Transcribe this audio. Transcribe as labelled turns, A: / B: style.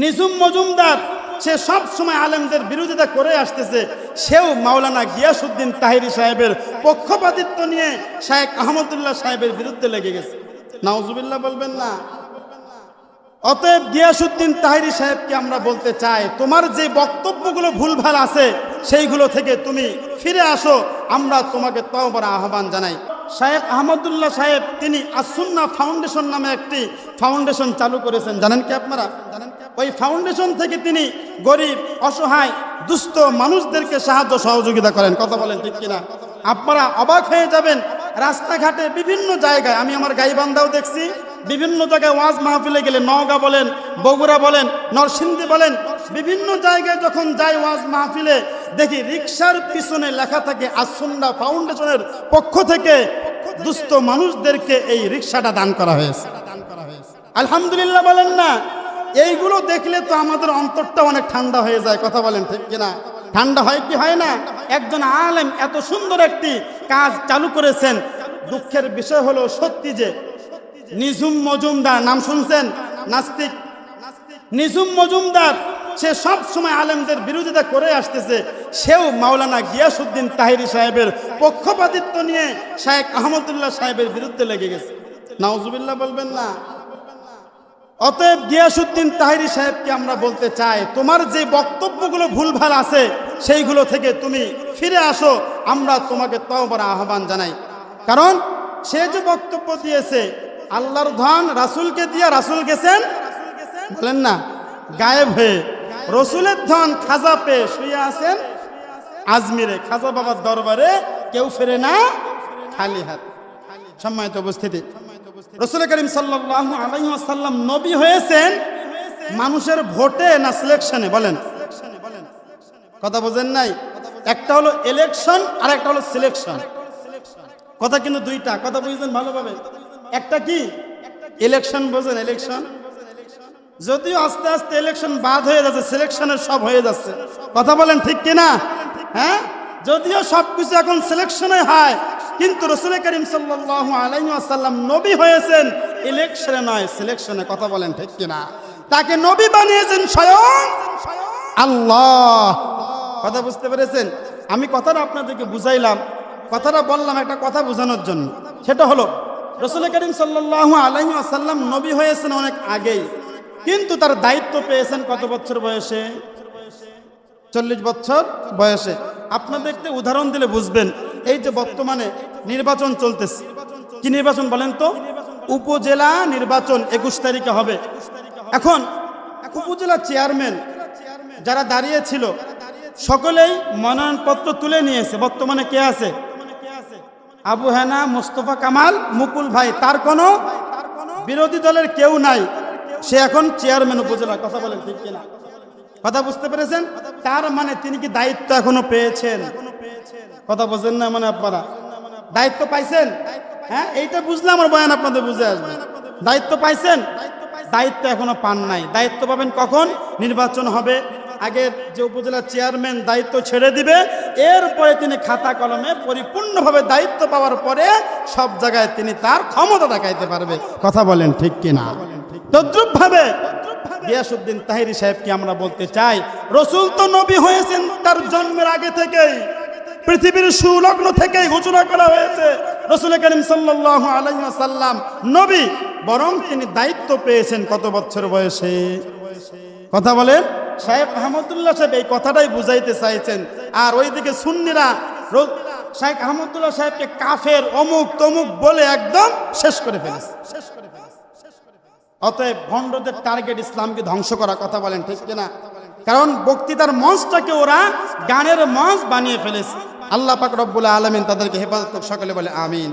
A: নিঝুম মজুমদার, সে সব সময় আলেমদের বিরোধিতা করে আসতেছে। সেও মাওলানা গিয়াসুদ্দিন তাহিরি সাহেবের পক্ষপাতিত্ব নিয়ে শায়েক আহমদুল্লাহ সাহেবের বিরুদ্ধে লেগে গেছে। নাউজুবিল্লাহ বলবেন না। অতএব গিয়াসুদ্দিন তাহিরি সাহেবকে আমরা বলতে চাই, তোমার যে বক্তব্যগুলো ভুলভাল আছে, সেইগুলো থেকে তুমি ফিরে আসো, আমরা তোমাকে তওবার আহ্বান জানাই। শাহেখ আহমদুল্লাহ সাহেব, তিনি আসুন্না ফাউন্ডেশন নামে একটি ফাউন্ডেশন চালু করেছেন। জানেন কি আপনারা? ওই ফাউন্ডেশন থেকে তিনি গরিব, অসহায়, দুস্থ মানুষদেরকে সাহায্য সহযোগিতা করেন। কথা বলেন ঠিক কিনা? আপনারা অবাক হয়ে যাবেন, রাস্তাঘাটে বিভিন্ন জায়গায়, আমি আমার গাইবান্ধাও দেখছি, বিভিন্ন জায়গায় ওয়াজ মাহফিলে গেলে নওগাঁ বলেন, বগুড়া বলেন, নরসিংদী বলেন, বিভিন্ন জায়গায় যখন যাই ওয়াজ মাহফিলে, দেখি রিক্সার পিছনে লেখা থাকে আসুন্না ফাউন্ডেশনের পক্ষ থেকে দুস্থ মানুষদেরকে এই রিক্সাটা দান করা হয়েছে। আলহামদুলিল্লাহ বলেন না এইগুলো দেখলে তো আমাদের অন্তরটা অনেক ঠান্ডা হয়ে যায়, কথা বলেন ঠিক কিনা? ঠান্ডা হয় কি হয় না? একজন আলেম এত সুন্দর একটি কাজ চালু করেছেন, দুঃখের বিষয় হলো সত্যি যে নিঝুম মজুমদার, নাম শুনছেন? নাস্তিক। নিঝুম মজুমদার, সে সব সময় আলেমদের বিরোধিতা করে আসতেছে। সেও মাওলানা গিয়াসুদ্দিন তাহিরি সাহেবের পক্ষপাতিত্ব নিয়ে শায়েক আহমদুল্লাহ সাহেবের বিরুদ্ধে লেগে গেছে। নাউজুবিল্লাহ বলবেন না। অতএব গিয়াসুদ্দিন তাহিরি সাহেবকে আমরা বলতে চাই, তোমার যে বক্তব্যগুলো ভুলভাল আছে, সেইগুলো থেকে তুমি ফিরে আসো, আমরা তোমাকে তওবার আহ্বান জানাই। কারণ সে যে বক্তব্য দিয়েছে, আল্লাহর ধন রাসূলকে দিয়া রাসূল গেছেন, বলেন না, গায়েব হয়ে। রসুলের ধন খাজা পেয়ে শুয়ে আছেন, আজমিরে, খাজা বাবার দরবারে কেউ ফেরে না, খালি হাত। সম্মানিত উপস্থিতি। রসুল করিম সাল্লাহ আলাইসাল্লাম নবী হয়েছেন মানুষের ভোটে না সিলেকশনে? বলেন। কথা বোঝেন নাই? একটা হলো ইলেকশন আর একটা হলো সিলেকশন। কথা কিন্তু দুইটা, কথা বুঝছেন ভালোভাবে? একটা কি? ইলেকশন বোঝেন, ইলেকশন। যদিও আস্তে আস্তে ইলেকশন বাদ হয়ে যাচ্ছে, সিলেকশনের সব হয়ে যাচ্ছে। কথা বলেন ঠিক কিনা? হ্যাঁ? যদিও সব কিছু এখন সিলেকশনে হয় কিন্তু রসুল করিম সাল্লাহ আলাইসাল্লাম নবী হয়েছেন ইলেকশনে নয় সিলেকশনে কথা বলেন ঠিক কিনা? তাকে নবী বানিয়েছেন স্বয়ং আল্লাহ। কথা বুঝতে পেরেছেন? আমি কথাটা আপনাদেরকে বুঝাইলাম, কথাটা বললাম একটা কথা বোঝানোর জন্য। সেটা হলো রসুল করিম সাল্লাহ আলহি আসাল্লাম নবী হয়েছেন অনেক আগেই, কিন্তু তার দায়িত্ব পেয়েছেন কত বছর বয়সে? চল্লিশ বছর বয়সে। আপনাদেরকে উদাহরণ দিলে বুঝবেন। এই যে বর্তমানে নির্বাচন চলতেছে, কি নির্বাচন বলেন তো? উপজেলা নির্বাচন একুশ তারিখে হবে। এখন উপজেলা চেয়ারম্যান যারা দাঁড়িয়ে ছিল, সকলেই মনোনয়নপত্র তুলে নিয়েছে। বর্তমানে কে আছে? আবু হেনা, মুস্তফা কামাল, মুকুল ভাই, তার কোনো বিরোধী দলের কেউ নাই। সে এখন চেয়ারম্যান উপজেলা কথা বলেন ঠিক কিনা? কথা বুঝতে পেরেছেন? তার মানে তিনি কি দায়িত্ব এখনও পেয়েছেন? কথা বোঝেন না মানে আপনারা। দায়িত্ব পাইছেন? হ্যাঁ এইটা বুঝলে আমার বয়ান আপনাদের বুঝে আসবে। দায়িত্ব পাইছেন? দায়িত্ব এখনও পান নাই। দায়িত্ব পাবেন কখন? নির্বাচন হবে। আগের যে উপজেলা চেয়ারম্যান দায়িত্ব ছেড়ে দিবে। এরপরে তিনি খাতা কলমে পরিপূর্ণভাবে দায়িত্ব পাওয়ার পরে সব জায়গায় তিনি তার ক্ষমতা দেখাইতে পারবে। কথা বলেন ঠিক কিনা? তদ্রুপ ভাবে গিয়াসুদ্দিন তাহিরি সাহেবকে আমরা বলতে চাই, রসুল তো নবী হয়েছেন তার জন্মের আগে থেকেই। পৃথিবীর সুলগ্ন থেকেই ঘোষণা করা হয়েছে রসুল করিম সাল্লাহ আলাইসাল্লাম নবী, বরং তিনি দায়িত্ব পেয়েছেন কত বছর বয়সে। কথা বলেন? সাহেব আহমদুল্লাহ সাহেব এই কথাটাই বুঝাইতে চাইছেন। আর ওইদিকে সুন্নিরা শাহেখ আহমদুল্লাহ সাহেবকে কাফের অমুক তমুক বলে একদম শেষ করে ফেলেছে। শেষ করে অতএব ভণ্ডদের টার্গেট ইসলামকে ধ্বংস করা কথা বলেন, ঠিক কিনা? কারণ বক্তৃতার মঞ্চটাকে ওরা গানের মঞ্চ বানিয়ে ফেলেছে। আল্লাহ পাক রব্বুল আলমিন তাদেরকে হেফাজত সকলে বলে আমিন।